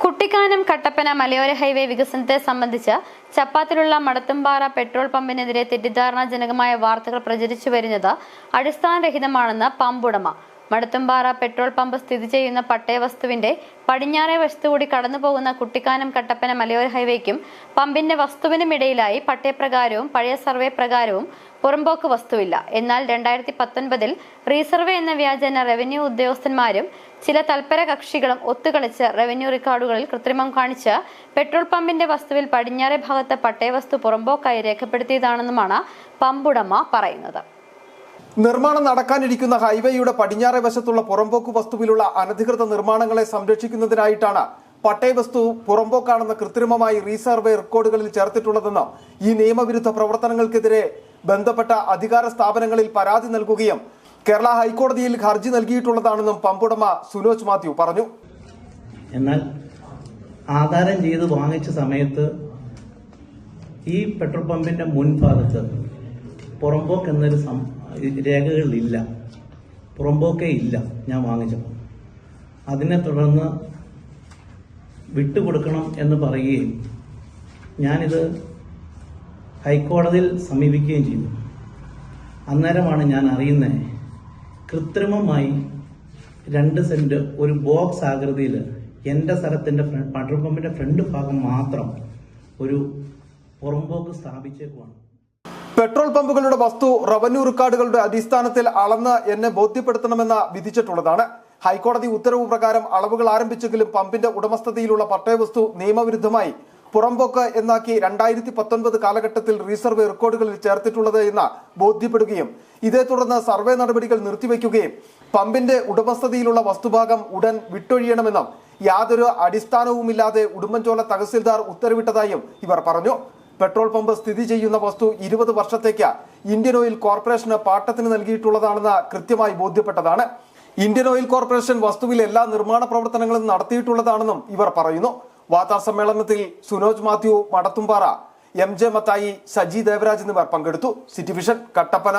കുട്ടിക്കാനം കട്ടപ്പന മലയോര ഹൈവേ വികസനത്തെ സംബന്ധിച്ച് ചപ്പാത്തിലുള്ള മടത്തുംപാറ പെട്രോൾ പമ്പിനെതിരെ തെറ്റിദ്ധാരണാജനകമായ വാർത്തകൾ പ്രചരിച്ചു വരുന്നത് അടിസ്ഥാനരഹിതമാണെന്ന് പമ്പുടമ. മടത്തുംപാറ പെട്രോൾ പമ്പ് സ്ഥിതി ചെയ്യുന്ന പട്ടയവസ്തുവിന്റെ പടിഞ്ഞാറേ വശത്തുകൂടി കടന്നുപോകുന്ന കുട്ടിക്കാനം കട്ടപ്പന മലയോര ഹൈവേക്കും പമ്പിന്റെ വസ്തുവിനും ഇടയിലായി പട്ടയപ്രകാരവും പഴയ സർവേ പ്രകാരവും പുറമ്പോക്ക് വസ്തുവില്ല. എന്നാൽ രണ്ടായിരത്തി പത്തൊൻപതിൽ റീസർവേ എന്ന വ്യാജന റവന്യൂ ഉദ്യോഗസ്ഥന്മാരും ചില തൽപര കക്ഷികളും ഒത്തുകളിച്ച് റവന്യൂ റെക്കോർഡുകളിൽ കൃത്രിമം കാണിച്ച് പെട്രോൾ പമ്പിന്റെ വസ്തുവിൽ പടിഞ്ഞാറേ ഭാഗത്ത് പട്ടയവസ്തു പുറമ്പോക്കായി രേഖപ്പെടുത്തിയതാണെന്നുമാണ് പമ്പുടമ പറയുന്നത്. നിർമ്മാണം നടക്കാനിരിക്കുന്ന ഹൈവേയുടെ പടിഞ്ഞാറേ വശത്തുള്ള പുറമ്പോക്ക് വസ്തുവിലുള്ള അനധികൃത നിർമ്മാണങ്ങളെ സംരക്ഷിക്കുന്നതിനായിട്ടാണ് പട്ടയ വസ്തു പുറമ്പോക്കാണെന്ന കൃത്രിമമായി റീസർവേ റെക്കോർഡുകളിൽ ചേർത്തിട്ടുള്ളതെന്ന് ഈ നിയമവിരുദ്ധ പ്രവർത്തനങ്ങൾക്കെതിരെ ബന്ധപ്പെട്ട അധികാര സ്ഥാപനങ്ങളിൽ പരാതി നൽകുകയും കേരള ഹൈക്കോടതിയിൽ ഹർജി നൽകിയിട്ടുള്ളതാണെന്നും പമ്പുടമ സുനോജ് മാത്യു പറഞ്ഞു. എന്നാൽ ആധാരം ചെയ്ത് വാങ്ങിച്ച സമയത്ത് ഈ പെട്രോൾ പമ്പിന്റെ മുൻഭാഗത്ത് പുറമ്പോക്ക് എന്നൊരു രേഖകളില്ല. പുറമ്പോക്കേ ഇല്ല ഞാൻ വാങ്ങിച്ചപ്പോൾ. അതിനെ തുടർന്ന് വിട്ടുകൊടുക്കണം എന്ന് പറയുകയും ഞാനിത് ഹൈക്കോടതിയിൽ സമീപിക്കുകയും ചെയ്തു. അന്നേരമാണ് ഞാൻ അറിയുന്നത് കൃത്രിമമായി രണ്ട് സെന്റ് ഒരു ബോക്സ് ആകൃതിയിൽ എന്റെ സ്ഥലത്തിന്റെ പെട്രോൾ പമ്പിന്റെ ഫ്രണ്ട് ഭാഗം മാത്രം ഒരു പുറമ്പോക്ക് സ്ഥാപിച്ചേക്കുവാണ്. പെട്രോൾ പമ്പുകളുടെ വസ്തു റവന്യൂ റെക്കോർഡുകളുടെ അടിസ്ഥാനത്തിൽ അളന്ന് എന്നെ ബോധ്യപ്പെടുത്തണമെന്ന് വിധിച്ചിട്ടുള്ളതാണ്. ഹൈക്കോടതി ഉത്തരവ് പ്രകാരം അളവുകൾ ആരംഭിച്ചെങ്കിലും പമ്പിന്റെ ഉടമസ്ഥതയിലുള്ള പട്ടയവസ്തു നിയമവിരുദ്ധമായി പുറംപോക്ക് എന്നാക്കി രണ്ടായിരത്തി പത്തൊൻപത് കാലഘട്ടത്തിൽ റീസർവേ റെക്കോർഡുകളിൽ ചേർത്തിട്ടുള്ളത് എന്ന് ബോധ്യപ്പെടുകയും ഇതേ തുടർന്ന് സർവേ നടപടികൾ നിർത്തിവെക്കുകയും പമ്പിന്റെ ഉടമസ്ഥതയിലുള്ള വസ്തുഭാഗം ഉടൻ വിട്ടൊഴിയണമെന്നും യാതൊരു അടിസ്ഥാനവുമില്ലാതെ ഉടുമ്പൻചോല തഹസിൽദാർ ഉത്തരവിട്ടതായും ഇവർ പറഞ്ഞു. പെട്രോൾ പമ്പ് സ്ഥിതി ചെയ്യുന്ന വസ്തു ഇരുപത് വർഷത്തേക്ക് ഇന്ത്യൻ ഓയിൽ കോർപ്പറേഷന് പാട്ടത്തിന് നൽകിയിട്ടുള്ളതാണെന്ന് കൃത്യമായി ബോധ്യപ്പെട്ടതാണ്. ഇന്ത്യൻ ഓയിൽ കോർപ്പറേഷൻ വസ്തുവിൽ എല്ലാ നിർമ്മാണ പ്രവർത്തനങ്ങളും നടത്തിയിട്ടുള്ളതാണെന്നും ഇവർ പറയുന്നു. വാർത്താ സമ്മേളനത്തിൽ സുനോജ് മാത്യു മടത്തുംപാറ എം ജെ മത്തായി സജി ദേവരാജ് എന്നിവർ പങ്കെടുത്തു. സിറ്റിവിഷൻ കട്ടപ്പന.